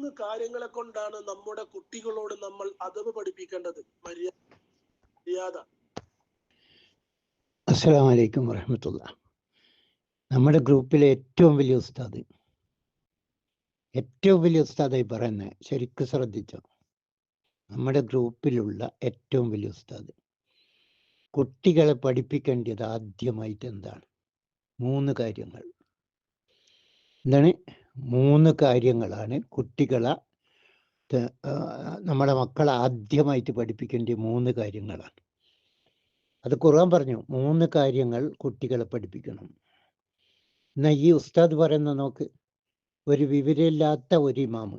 മൂന്ന് കാര്യങ്ങളെ കൊണ്ടാണ് നമ്മുടെ കുട്ടികളോട് നമ്മൾ അതവ് പഠിപ്പിക്കേണ്ടത്. മര്യാദ അസ്സലാമലൈക്കും അസ്സലാം വലൈക്കും വറഹമത്തുള്ള. നമ്മുടെ ഗ്രൂപ്പിലെ ഏറ്റവും വലിയ ഉസ്താദ് ഏറ്റവും വലിയ ഉസ്താദായി പറയുന്നത് ശരിക്കും ശ്രദ്ധിച്ചോ? നമ്മുടെ ഗ്രൂപ്പിലുള്ള ഏറ്റവും വലിയ ഉസ്താദ്. കുട്ടികളെ പഠിപ്പിക്കേണ്ടത് ആദ്യമായിട്ട് എന്താണ്? മൂന്ന് കാര്യങ്ങൾ. എന്താണ്? മൂന്ന് കാര്യങ്ങളാണ് കുട്ടികളെ നമ്മുടെ മക്കളെ ആദ്യമായിട്ട് പഠിപ്പിക്കേണ്ട മൂന്ന് കാര്യങ്ങളാണ്. അത് ഖുർആൻ പറഞ്ഞു മൂന്ന് കാര്യങ്ങൾ കുട്ടികളെ പഠിപ്പിക്കണം. എന്നാ ഈ ഉസ്താദ് പറയുന്ന നോക്ക് ഒരു വിവരമില്ലാത്ത ഒരു ഇമാമ്.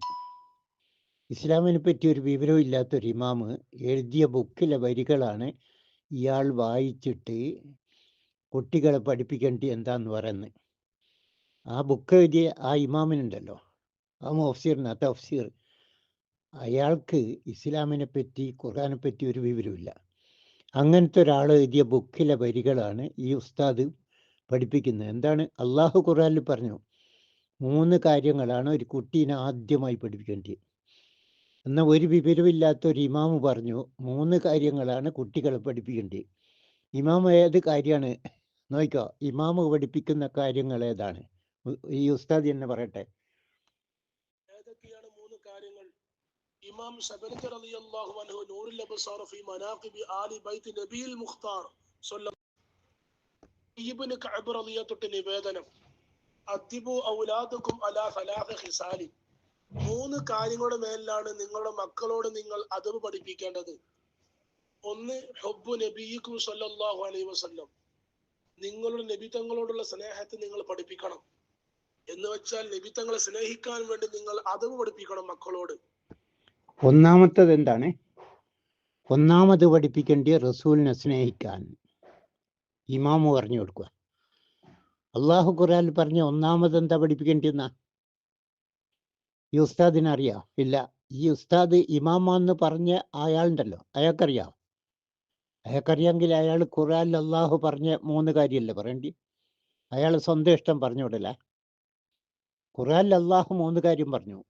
ഇസ്ലാമിനെ പറ്റി ഒരു വിവരവും ഇല്ലാത്ത ഒരു ഇമാമ് എഴുതിയ ബുക്കിലെ വരികളാണ് ഇയാൾ വായിച്ചിട്ട് കുട്ടികളെ പഠിപ്പിക്കേണ്ടി എന്താന്ന് പറയുന്നത്. ആ ബുക്ക് എഴുതിയ ആ ഇമാമിനുണ്ടല്ലോ. ആ മുഫ്സീറിന് തഫ്സീർ. അയാൾക്ക് ഇസ്ലാമിനെ പറ്റി ഖുർആാനെ പറ്റി ഒരു വിവരമില്ല അങ്ങനത്തെ ഒരാൾ എഴുതിയ ബുക്കിലെ വരികളാണ് ഈ ഉസ്താദ് പഠിപ്പിക്കുന്നത്. എന്താണ്? അള്ളാഹു ഖുറാനിൽ പറഞ്ഞു മൂന്ന് കാര്യങ്ങളാണ് ഒരു കുട്ടീനെ ആദ്യമായി പഠിപ്പിക്കേണ്ടത് എന്നാൽ ഒരു വിവരമില്ലാത്ത ഒരു ഇമാമ് പറഞ്ഞു മൂന്ന് കാര്യങ്ങളാണ് കുട്ടികളെ പഠിപ്പിക്കേണ്ടത് ഇമാം ഏത് കാര്യമാണ്? നോക്കിക്കോ ഇമാമ് പഠിപ്പിക്കുന്ന കാര്യങ്ങൾ ഏതാണ്? ഈ ഉസ്താദ് തന്നെ പറയട്ടെ. ഏതൊക്കെയാണ് മൂന്ന് കാര്യങ്ങൾ. ഇമാം ശബരത്ത് റളിയല്ലാഹു അൻഹു നൂറുൽ അബ്സാർ ഫി മനാഖിബി ആലി ബൈത്ത് നബിയിൽ മുഖ്താർ ഇബ്നു കഅബ് റളിയ നിവേദനം. അദ്ദിബു ഔലാദുക്കും അലാ സലാഹ ഖിസാലി. മൂന്ന് കാര്യങ്ങളുടെ മേലിലാണ് നിങ്ങളുടെ മക്കളോട് നിങ്ങൾ അതവ് പഠിപ്പിക്കേണ്ടത്. ഒന്ന് ഹൊബു നബിയിക്കും സല്ലല്ലാഹു അലൈഹി വസല്ലം. നിങ്ങളുടെ നബി തങ്ങളോടുള്ള സ്നേഹത്തെ നിങ്ങൾ പഠിപ്പിക്കണം. എന്ന് വെച്ചാൽ തങ്ങളെ സ്നേഹിക്കാൻ വേണ്ടി നിങ്ങൾ അതവ് പഠിപ്പിക്കണം മക്കളോട്. ഒന്നാമത്തത് എന്താണ്? ഒന്നാമത് പഠിപ്പിക്കേണ്ടിയ റസൂലിനെ സ്നേഹിക്കാൻ. ഇമാമു പറഞ്ഞു കൊടുക്കുക. അള്ളാഹു ഖുറാൻ പറഞ്ഞ ഒന്നാമത് എന്താ പഠിപ്പിക്കേണ്ടിയെന്ന? ഈ ഉസ്താദിനെ അറിയാം ഇല്ല. ഈ ഉസ്താദ് ഇമാമാന്ന് പറഞ്ഞ അയാളുണ്ടല്ലോ. അയാൾക്കറിയാം? അയാൾക്കറിയാമെങ്കിൽ അയാൾ ഖുറാനിൽ അള്ളാഹു പറഞ്ഞ മൂന്ന് കാര്യമല്ലേ പറയേണ്ടി? അയാൾ സ്വന്തം ഇഷ്ടം പറഞ്ഞു വിടല. ഖുറാനിൽ അള്ളാഹു മൂന്ന് കാര്യം പറഞ്ഞു.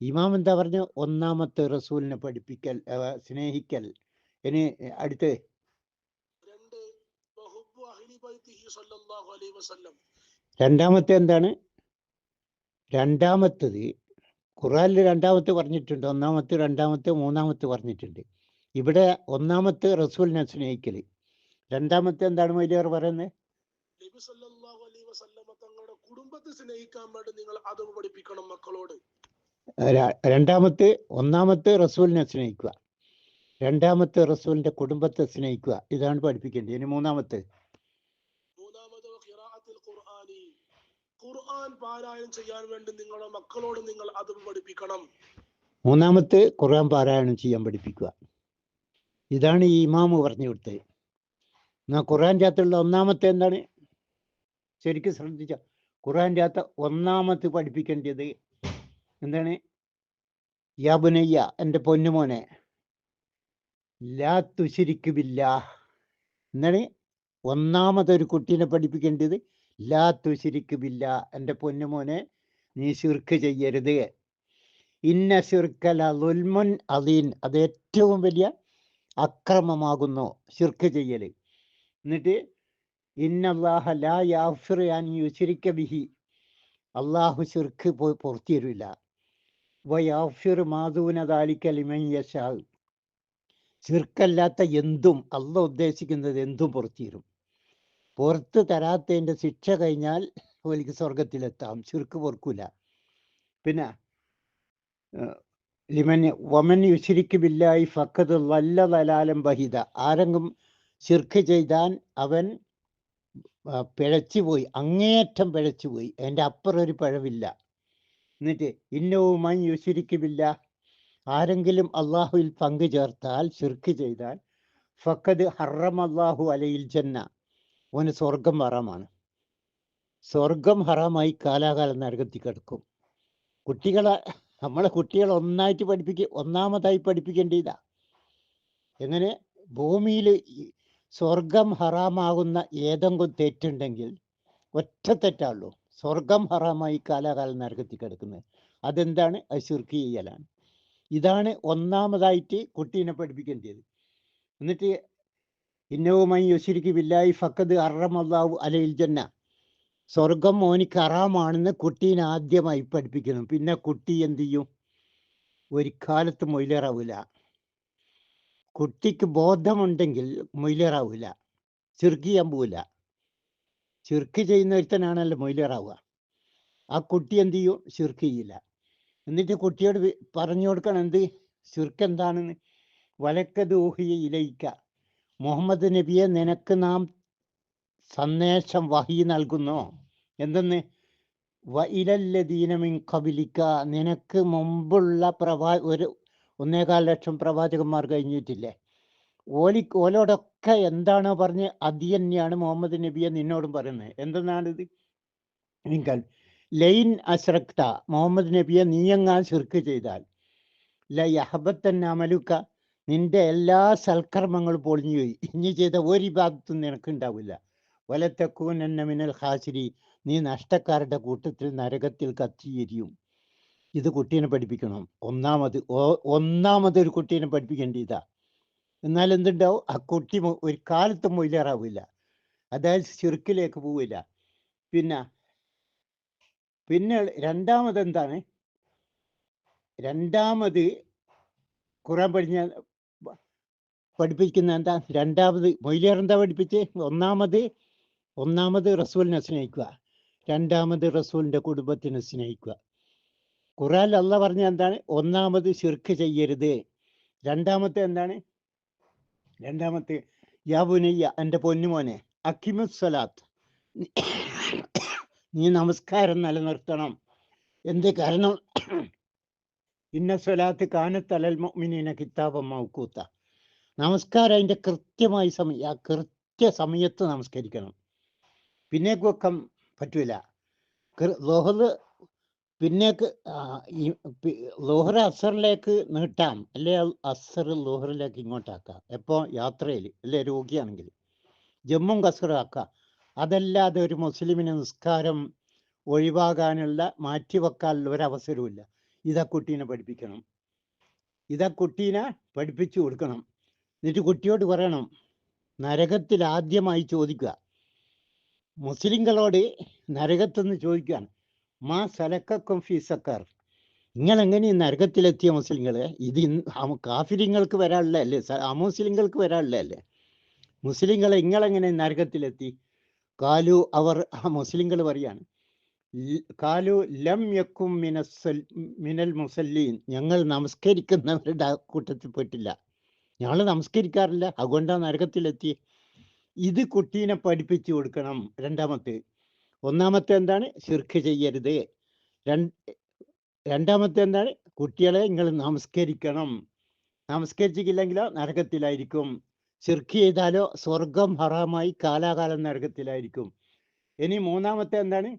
ഇമാം എന്താ പറഞ്ഞു? ഒന്നാമത്തെ റസൂലിനെ പഠിപ്പിക്കൽ സ്നേഹിക്കൽ. ഇനി അടുത്ത്. രണ്ടാമത്തെ എന്താണ്? രണ്ടാമത്തത് ഖുറാനിൽ രണ്ടാമത്തെ പറഞ്ഞിട്ടുണ്ട്. ഒന്നാമത്തെ രണ്ടാമത്തെ മൂന്നാമത്തെ പറഞ്ഞിട്ടുണ്ട്. ഇവിടെ ഒന്നാമത്തെ റസൂലിനെ സ്നേഹിക്കൽ രണ്ടാമത്തെ എന്താണ് മൈലിയർ പറയുന്നത്? കുടുംബത്തെ സ്നേഹിക്കാൻ വേണ്ടി നിങ്ങൾ അതവ് പഠിപ്പിക്കണം മക്കളോട്. രണ്ടാമത്തെ ഒന്നാമത്തെ റസൂലിനെ സ്നേഹിക്കുക. രണ്ടാമത്തെ റസൂലിന്റെ കുടുംബത്തെ സ്നേഹിക്കുക. ഇതാണ് പഠിപ്പിക്കേണ്ടത്. ഇനി മൂന്നാമത്തെ. ഖുർആൻ പാരായണം ചെയ്യാൻ വേണ്ടി നിങ്ങളുടെ മക്കളോട് നിങ്ങൾ പഠിപ്പിക്കണം. മൂന്നാമത്തെ ഖുർആൻ പാരായണം ചെയ്യാൻ പഠിപ്പിക്കുക. ഇതാണ് ഈ ഇമാമ് പറഞ്ഞു കൊടുത്തത്. എന്നാ ഖുർആൻ ചാത്തുള്ള ഒന്നാമത്തെ എന്താണ്? ശരിക്കും ശ്രദ്ധിച്ച. ഖുർആന്റെ അകത്ത് ഒന്നാമത്തെ പഠിപ്പിക്കേണ്ടത് എന്താണ്? യാബുനയ്യ എന്റെ പൊന്നുമോനെ. ലാ തുശിരിക്കുമില്ല എന്താണ്? ഒന്നാമതൊരു കുട്ടീനെ പഠിപ്പിക്കേണ്ടത് ലാ തുശിരിക്കുമില്ല എന്റെ പൊന്നുമോനെ നീ ശിർക്ക് ചെയ്യരുത്. ഇന്ന ശിർക്കല ലുൽമുൻ അലീൻ. അത് ഏറ്റവും വലിയ അക്രമമാകുന്നു ശിർക്ക് ചെയ്യൽ. എന്നിട്ട് ഇന്നല്ലാഹ ലാ അൻ ബിഹി. അള്ളാഹു ശിർക്ക് പോയി പുറത്തു തരില്ല വയാഫിർ മാധൂന ദാലിക്ക ലിമൻ യശാ. ശിർക്കല്ലാത്ത എന്തും അല്ല ഉദ്ദേശിക്കുന്നത് എന്തും പുറത്തു തരും പുറത്ത് തരാത്തതിന്റെ ശിക്ഷ കഴിഞ്ഞാൽ ഒലിക്ക് സ്വർഗത്തിലെത്താം ചുരുക്ക് പൊറുക്കൂല. പിന്നെ ലിമൻ വമൻ യുശിരിക്കുമില്ലായി ഫക്കത് വല്ല വലാലം ബഹിത ആരെങ്കിലും ശിർക്ക് ചെയ്താൽ അവൻ പിഴച്ചുപോയി. അങ്ങേയറ്റം പിഴച്ചുപോയി. എന്റെ അപ്പുറം ഒരു പിഴവില്ല. എന്നിട്ട് ഇന്നവുമായി യുശിരിക്ക് ബില്ല ആരെങ്കിലും അള്ളാഹുവിൽ പങ്കു ചേർത്താൽ ശിർക്ക് ചെയ്താൽ ഫക്കത് ഹറം അള്ളാഹു അലയിൽ ജന്ന. ഓന് സ്വർഗം ഹറാമാണ്. സ്വർഗം ഹറാമായി കാലാകാലം നരകത്തി കിടക്കും. കുട്ടികളെ നമ്മളെ കുട്ടികളെ ഒന്നായിട്ട് പഠിപ്പിക്ക ഒന്നാമതായി പഠിപ്പിക്കേണ്ടതാ എങ്ങനെ? ഭൂമിയിൽ സ്വർഗം ഹറാമാകുന്ന ഏതെങ്കിലും തെറ്റുണ്ടെങ്കിൽ ഒറ്റ തെറ്റാള്ളൂ സ്വർഗം ഹറാമായി കാലാകാലം നരകത്തിൽ കിടക്കുന്നത്. അതെന്താണ്? അശുർക്കി ശിർക്ക് ചെയ്യലാണ് ഇതാണ് ഒന്നാമതായിട്ട് കുട്ടീനെ പഠിപ്പിക്കേണ്ടത്. എന്നിട്ട് ഇന്നവുമായി യൊശിരിക്ക് വില്ലായി ഫക്കത് അറമല്ലാവു അലയിൽ ജന്ന. സ്വർഗം മോനിക്ക് അറാമാണെന്ന് കുട്ടീനെ ആദ്യമായി പഠിപ്പിക്കണം പിന്നെ കുട്ടി എന്ത് ചെയ്യും? ഒരു കാലത്തും മൊയിലേറാവില്ല കുട്ടിക്ക് ബോധമുണ്ടെങ്കിൽ മൊയിലേറാവില്ല ചെറുക്ക് ചെയ്യാൻ പോവില്ല ചെറുക്ക് ചെയ്യുന്ന ഒരുത്തനാണല്ലോ മൊയിലേറാവുക ആ കുട്ടി എന്ത് ചെയ്യും? ചെറുക്ക് ചെയ്യില്ല എന്നിട്ട് കുട്ടിയോട് പറഞ്ഞു കൊടുക്കണം എന്ത്? ചെറുക്ക് എന്താണെന്ന് വലക്കത് ഊഹിയ ഇലയിക്ക. മുഹമ്മദ് നബിയെ നിനക്ക് നാം സന്ദേശം വഹി നൽകുന്നു. എന്തെന്ന്? വയിലല്ലദീനമിൻ കബിലിക്ക നിനക്ക് മുമ്പുള്ള പ്രവാ ഒരു ഒന്നേകാൽ ലക്ഷം പ്രവാചകന്മാർ കഴിഞ്ഞിട്ടില്ലേ? ഓലി ഓലോടൊക്കെ എന്താണോ പറഞ്ഞ് അത് തന്നെയാണ് മുഹമ്മദ് നബിയെ നിന്നോടും പറയുന്നത്. എന്തെന്നാണിത്? നിങ്ങൾ ലൈൻ അശ്രക്ത മുഹമ്മദ് നബിയെ നീയങ്ങാൻ ശിർക്ക് ചെയ്താൽ ലഹബത്തൻ അമലുക്ക നിന്റെ എല്ലാ സൽക്കർമ്മങ്ങളും പൊളിഞ്ഞു പോയി. ഇനി ചെയ്ത ഒരു ഭാഗത്തും നിനക്ക് ഉണ്ടാവില്ല വലത്തക്കൂൻ എന്ന മിനൽ ഹാസിരി നീ നഷ്ടക്കാരുടെ കൂട്ടത്തിൽ നരകത്തിൽ കത്തിയിരിയും. ഇത് കുട്ടീനെ പഠിപ്പിക്കണം. ഒന്നാമത് ഒന്നാമത് ഒരു കുട്ടീനെ പഠിപ്പിക്കേണ്ട ഇതാ. എന്നാൽ എന്തുണ്ടാവും? ആ കുട്ടി ഒരു കാലത്തും മൊയിലേറാവില്ല. അതായത് ചെറുക്കിലേക്ക് പോവില്ല. പിന്നെ പിന്നെ രണ്ടാമത് എന്താണ്? രണ്ടാമത് ഖുറാൻ പഠിഞ്ഞ പഠിപ്പിക്കുന്ന എന്താ? രണ്ടാമത് മൊയിലേർ എന്താ പഠിപ്പിച്ച്? ഒന്നാമത് ഒന്നാമത് റസൂലിനെ സ്നേഹിക്കുക. രണ്ടാമത് റസൂലിന്റെ കുടുംബത്തിനെ സ്നേഹിക്കുക. ഖുറാൻ അല്ല പറഞ്ഞ എന്താണ്? ഒന്നാമത് ശിർക്ക് ചെയ്യരുത്. രണ്ടാമത്തെ എന്താണ്? രണ്ടാമത്തെ യാബുനയ്യ എന്റെ പൊന്നുമോനെ അഖിമുസ്വലാത്ത് നീ നമസ്കാരം നിലനിർത്തണം. എന്ത് കാരണം? ഇന്ന സ്വലാത്ത് കാനത്തലൽ മുഅ്മിനീന കിതാബം മൗക്കൂത്ത നമസ്കാരം അതിന്റെ കൃത്യമായി സമയം കൃത്യ സമയത്ത് നമസ്കരിക്കണം. പിന്നെ വെക്കാൻ പറ്റൂല. ലോഹറ് പിന്നേക്ക് ഈ ലോഹറ് അസറിലേക്ക് നീട്ടാം അല്ലെ? അസർ ലോഹറിലേക്ക് ഇങ്ങോട്ടാക്കാം. എപ്പോൾ യാത്രയിൽ അല്ലെ? രോഗിയാണെങ്കിൽ ജമ്മും കസറും ആക്കാം. അതല്ലാതെ ഒരു മുസ്ലിമിന് നിസ്കാരം ഒഴിവാകാനുള്ള മാറ്റിവെക്കാനുള്ള ഒരവസരവുമില്ല. ഇതാ കുട്ടീനെ പഠിപ്പിക്കണം. ഇതാ കുട്ടീനെ പഠിപ്പിച്ചു കൊടുക്കണം. എന്നിട്ട് കുട്ടിയോട് പറയണം നരകത്തിൽ ആദ്യമായി ചോദിക്കുക. മുസ്ലിങ്ങളോട് നരകത്തെന്ന് ചോദിക്കുകയാണ്. മാ സലക്കും ഫീ സക്കർ. നിങ്ങൾ എങ്ങനെ നരകത്തിലെത്തിയ മുസ്ലിങ്ങളെ? ഇത് കാഫിരിങ്ങൾക്ക് വരാനുള്ളതല്ലേ? വരാനുള്ള അമുസ്ലിങ്ങൾക്ക് വരാനുള്ളതല്ലേ? മുസ്ലിങ്ങളെ നിങ്ങളെങ്ങനെ നരകത്തിലെത്തി? കാലു അവർ ആ മുസ്ലിങ്ങൾ പറയാണ് കാലു ലം യക്കും മിനസ്സൽ മിനൽ മുസല്ലീൻ. ഞങ്ങൾ നമസ്കരിക്കുന്നവരുടെ കൂട്ടത്തിൽ പെട്ടില്ല. ഞങ്ങൾ നമസ്കരിക്കാറില്ല. അതുകൊണ്ടാണ് നരകത്തിലെത്തി ഇത് കുട്ടീനെ പഠിപ്പിച്ചു കൊടുക്കണം. രണ്ടാമത്തെ ഒന്നാമത്തെ എന്താണ്? ശിർക്ക് ചെയ്യരുത്. രണ്ട് രണ്ടാമത്തെ എന്താണ്? കുട്ടികളെ നിങ്ങൾ നമസ്കരിക്കണം. നമസ്കരിച്ചിട്ടില്ലെങ്കിലോ നരകത്തിലായിരിക്കും. ശിർക്ക് ചെയ്താലോ സ്വർഗം ഹറാമായി കാലാകാലം നരകത്തിലായിരിക്കും. ഇനി മൂന്നാമത്തെ എന്താണ്?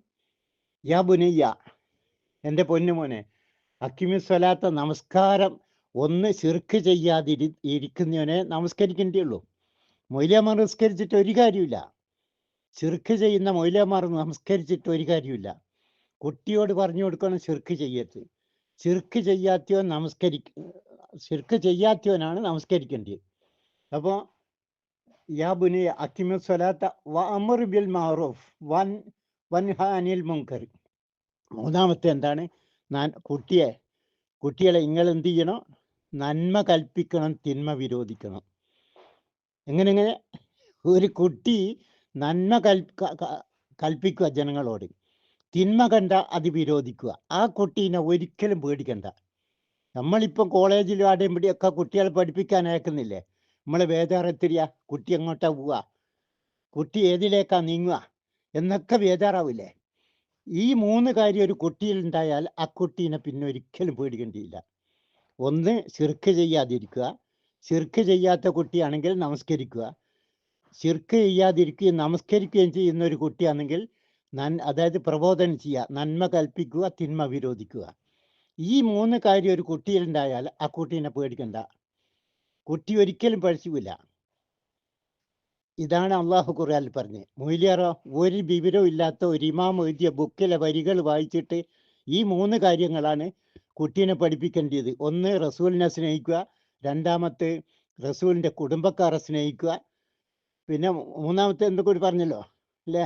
യാ ബുനയ്യ എന്റെ പൊന്നുമോനെ അക്കിമി സ്വലാത്ത നമസ്കാരം ഒന്ന് ശിർക്ക് ചെയ്യാതിരി ഇരിക്കുന്നവനെ നമസ്കരിക്കേണ്ടിയുള്ളൂ. മൊയ്ലിയമ്മ നമസ്കരിച്ചിട്ട് ഒരു കാര്യമില്ല ശിർക്ക് ചെയ്യുന്ന മൊയിലമാർ നമസ്കരിച്ചിട്ട് ഒരു കാര്യമില്ല കുട്ടിയോട് പറഞ്ഞു കൊടുക്കണം ചെറുക്ക് ചെയ്യരുത്. ചെറുക്ക് ചെയ്യാത്തവൻ നമസ്കരി ചെറുക്ക് ചെയ്യാത്തവനാണ് നമസ്കരിക്കേണ്ടത്. അപ്പോൾ യാ അക്കിമു സ്വലാത്ത വ അമർ ബിൽ മാറൂഫ് വൻ വൻഹ മുങ്കർ മൂന്നാമത്തെ എന്താണ്? കുട്ടിയെ കുട്ടികളെ നിങ്ങൾ എന്ത് ചെയ്യണം? നന്മ കൽപ്പിക്കണം തിന്മ വിരോധിക്കണം. എങ്ങനെ എങ്ങനെ ഒരു കുട്ടി നന്മ കൽ കൽപ്പിക്കുക ജനങ്ങളോട്. തിന്മ കണ്ട അത് വിരോധിക്കുക. ആ കുട്ടീനെ ഒരിക്കലും പേടിക്കണ്ട. നമ്മളിപ്പം കോളേജിലും ആടെയും പിടിയൊക്കെ കുട്ടികളെ പഠിപ്പിക്കാൻ അയക്കുന്നില്ലേ? നമ്മൾ വേദാറെത്തിരിയ കുട്ടി എങ്ങോട്ടാ പോവുക കുട്ടി ഏതിലേക്കാ നീങ്ങുക? എന്നൊക്കെ വേദാറാവില്ലേ ഈ മൂന്ന് കാര്യം ഒരു കുട്ടിയിൽ ഉണ്ടായാൽ ആ കുട്ടീനെ പിന്നെ ഒരിക്കലും പേടിക്കേണ്ടിയില്ല. ഒന്ന് ശിർക്ക് ചെയ്യാതിരിക്കുക. ശിർക്ക് ചെയ്യാത്ത കുട്ടിയാണെങ്കിൽ നമസ്കരിക്കുക. ശിർക്ക് ചെയ്യാതിരിക്കുകയും നമസ്കരിക്കുകയും ചെയ്യുന്ന ഒരു കുട്ടിയാണെങ്കിൽ നൻ അതായത് പ്രബോധനം ചെയ്യുക നന്മ കൽപ്പിക്കുക തിന്മ വിരോധിക്കുക. ഈ മൂന്ന് കാര്യം ഒരു കുട്ടിയിലുണ്ടായാൽ ആ കുട്ടീനെ പേടിക്കണ്ട. കുട്ടി ഒരിക്കലും പഠിച്ചില്ല ഇതാണ് അള്ളാഹു ഖുർആനിൽ പറഞ്ഞത്. മൊയ്ലിയാറോ ഒരു വിവരവും ഇല്ലാത്ത ഒരു ഇമാം എഴുതിയ ബുക്കിലെ വരികൾ വായിച്ചിട്ട് ഈ മൂന്ന് കാര്യങ്ങളാണ് കുട്ടീനെ പഠിപ്പിക്കേണ്ടത് ഒന്ന് റസൂലിനെ സ്നേഹിക്കുക. രണ്ടാമത്തെ റസൂലിന്റെ കുടുംബക്കാരെ സ്നേഹിക്കുക. പിന്നെ മൂന്നാമത്തെ എന്തൊക്കെ ഒരു പറഞ്ഞല്ലോ അല്ലേ?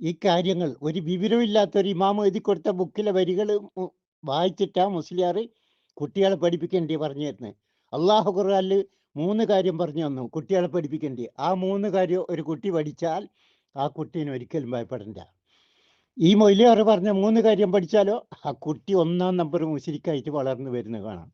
ഈ കാര്യങ്ങൾ ഒരു വിവരമില്ലാത്ത ഒരു ഇമാമ എഴുതി കൊടുത്ത ബുക്കിലെ വരികൾ വായിച്ചിട്ടാ മുസ്ലിയാർ കുട്ടികളെ പഠിപ്പിക്കേണ്ടി പറഞ്ഞു തരുന്നത് അള്ളാഹു ഖുർആനിൽ മൂന്ന് കാര്യം പറഞ്ഞു തന്നു കുട്ടികളെ പഠിപ്പിക്കേണ്ടി. ആ മൂന്ന് കാര്യം ഒരു കുട്ടി പഠിച്ചാൽ ആ കുട്ടീനെ ഒരിക്കലും ഭയപ്പെടണ്ട. ഈ മൊയ്ലിയാർ പറഞ്ഞ മൂന്ന് കാര്യം പഠിച്ചാലോ? ആ കുട്ടി ഒന്നാം നമ്പർ മുസ്ലിക്കായിട്ട് വളർന്നു വരുന്നത് കാണാം.